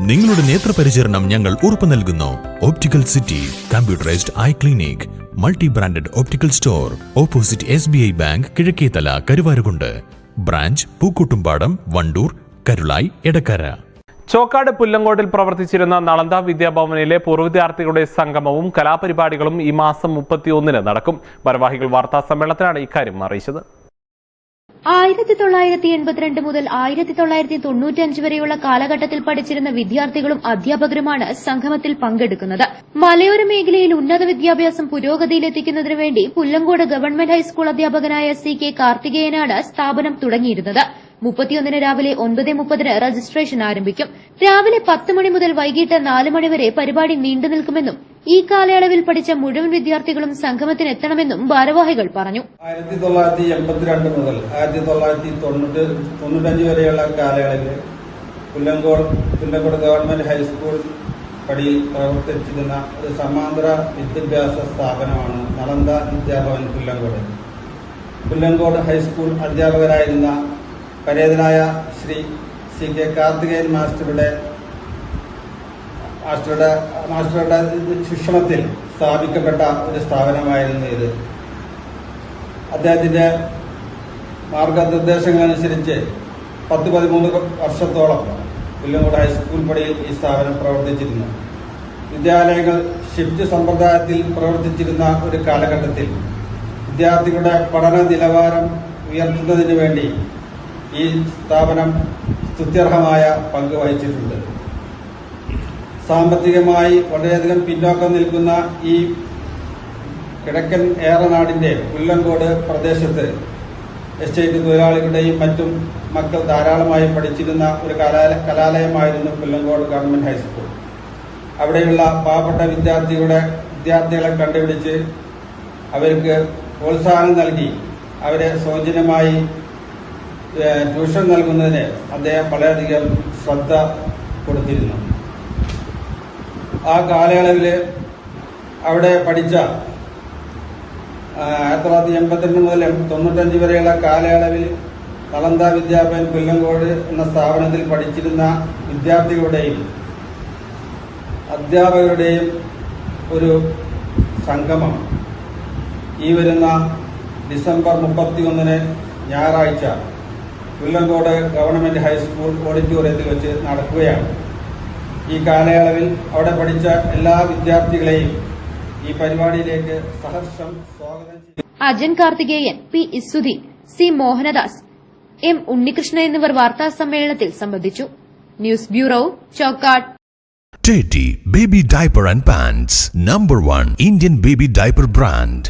നിങ്ങളുടെ നേത്രപരിചരണം ഞങ്ങൾ ഉറപ്പു നൽകുന്നു. Optical city computerised eye clinic multi branded optical store opposite S B I bank Kizhakkethala Karuvarakundu branch Pookkottumpadam Wandoor Karulai Edakkara Chokkad പുല്ലങ്കോട്ടിൽ പ്രവർത്തിച്ചിരുന്ന നളന്ദ വിദ്യാഭവനിലെ പൂർവ വിദ്യാർത്ഥികളുടെ സംഗമവും കലാപരിപാടികളും ഈ മാസം മുപ്പത്തിയൊന്നിന് നടക്കും. ഭാരവാഹികൾ വാർത്താ സമ്മേളനത്തിലാണ് ഇക്കാര്യം അറിയിച്ചത്. ആയിരത്തി തൊള്ളായിരത്തി എൺപത്തിരണ്ട് മുതൽ ആയിരത്തി തൊള്ളായിരത്തി തൊണ്ണൂറ്റഞ്ച് വരെയുള്ള കാലഘട്ടത്തിൽ പഠിച്ചിരുന്ന വിദ്യാർത്ഥികളും അധ്യാപകരുമാണ് സംഗമത്തിൽ പങ്കെടുക്കുന്നത്. മലയോര മേഖലയിൽ ഉന്നത വിദ്യാഭ്യാസം പുരോഗതിയിലെത്തിക്കുന്നതിനു വേണ്ടി പുല്ലങ്കോട് ഗവൺമെന്റ് ഹൈസ്കൂൾ അധ്യാപകനായ സി കെ കാർത്തികേയനാണ് സ്ഥാപനം തുടങ്ങിയിരുന്നത്. മുപ്പത്തിയൊന്നിന് രാവിലെ ഒൻപത് മുപ്പതിന് രജിസ്ട്രേഷൻ ആരംഭിക്കും. രാവിലെ പത്ത് മണി മുതൽ വൈകിട്ട് നാല് മണി വരെ പരിപാടി നീണ്ടു നിൽക്കുമെന്നും ഈ കാലയളവിൽ പഠിച്ച മുഴുവൻ വിദ്യാർത്ഥികളും സംഗമത്തിന് എത്തണമെന്നും ഭാരവാഹികൾ പറഞ്ഞു. ആയിരത്തി തൊള്ളായിരത്തി എൺപത്തിരണ്ട് മുതൽ ആയിരത്തി തൊള്ളായിരത്തി തൊണ്ണൂറ്റി തൊണ്ണൂറ്റഞ്ച് വരെയുള്ള കാലയളവിൽ പുല്ലങ്കോട് പുല്ലങ്കോട് ഗവൺമെന്റ് ഹൈസ്കൂൾ പടിയിൽ പ്രവർത്തിച്ചിരുന്ന ഒരു സമാന്തര വിദ്യാഭ്യാസ സ്ഥാപനമാണ് നളന്ദ വിദ്യാഭവൻ പുല്ലങ്കോട്. പുല്ലങ്കോട് ഹൈസ്കൂൾ അധ്യാപകരായിരുന്ന പരേതനായ ശ്രീ സി കെ കാർത്തികേയൻ മാസ്റ്ററുടെ മാസ്റ്ററുടെ മാസ്റ്ററുടെ ശിക്ഷണത്തിൽ സ്ഥാപിക്കപ്പെട്ട ഒരു സ്ഥാപനമായിരുന്നു ഇത്. അദ്ദേഹത്തിന്റെ മാർഗനിർദ്ദേശങ്ങളനുസരിച്ച് പത്ത് പതിമൂന്ന് വർഷത്തോളം പുല്ലങ്കോട് ഹൈസ്കൂൾ പടിയിൽ ഈ സ്ഥാപനം പ്രവർത്തിച്ചിരുന്നു. വിദ്യാലയങ്ങൾ ഷിഫ്റ്റ് സമ്പ്രദായത്തിൽ പ്രവർത്തിച്ചിരുന്ന ഒരു കാലഘട്ടത്തിൽ വിദ്യാർത്ഥികളുടെ പഠന നിലവാരം ഉയർത്തുന്നതിന് വേണ്ടി ഈ സ്ഥാപനം സ്തുത്യർഹമായ പങ്ക് വഹിച്ചിട്ടുണ്ട്. സാമ്പത്തികമായി വളരെയധികം പിന്നോക്കം നിൽക്കുന്ന ഈ കിഴക്കൻ ഏറനാടിന്റെ പുല്ലങ്കോട് പ്രദേശത്ത് എസ്റ്റേറ്റ് തൊഴിലാളികളുടെയും മറ്റും മക്കൾ ധാരാളമായി പഠിച്ചിരുന്ന ഒരു കലാല കലാലയമായിരുന്നു പുല്ലങ്കോട് ഗവൺമെന്റ് ഹൈസ്കൂൾ. അവിടെയുള്ള പാവപ്പെട്ട വിദ്യാർത്ഥികളുടെ വിദ്യാർത്ഥികളെ കണ്ടുപിടിച്ച് അവർക്ക് പ്രോത്സാഹനം നൽകി അവരെ സൗജന്യമായി ട്യൂഷൻ നൽകുന്നതിന് അദ്ദേഹം വളരെയധികം ശ്രദ്ധ കൊടുത്തിരുന്നു. ആ കാലയളവിൽ അവിടെ പഠിച്ച ആയിരത്തി തൊള്ളായിരത്തി എൺപത്തിരണ്ട് മുതൽ തൊണ്ണൂറ്റഞ്ച് വരെയുള്ള കാലയളവിൽ കളന്ത വിദ്യാഭവൻ പുല്ലങ്കോട് എന്ന സ്ഥാപനത്തിൽ പഠിച്ചിരുന്ന വിദ്യാർത്ഥികളുടെയും അധ്യാപകരുടെയും ഒരു സംഗമം. ഈ വരുന്ന ഡിസംബർ മുപ്പത്തിയൊന്നിന് ഞായറാഴ്ച പുല്ലങ്കോട് ഗവൺമെന്റ് ഹൈസ്കൂൾ ഓഡിറ്റോറിയത്തിൽ വെച്ച് നടക്കുകയാണ്. ഈ കാലയളവിൽ അവിടെ പഠിച്ച എല്ലാ വിദ്യാർത്ഥികളെയും ഈ പരിപാടിയിലേക്ക് സഹർഷം സ്വാഗതം ചെയ്തു. Ajan Karthikeyan P Isuddeen C Mohanadas M Unnikrishnan എന്നിവർ വാർത്താ സമ്മേളനത്തിൽ സംബന്ധിച്ചു. News bureau Chokkad. Teddy Baby Diaper and Pants Number 1 Indian Baby Diaper Brand.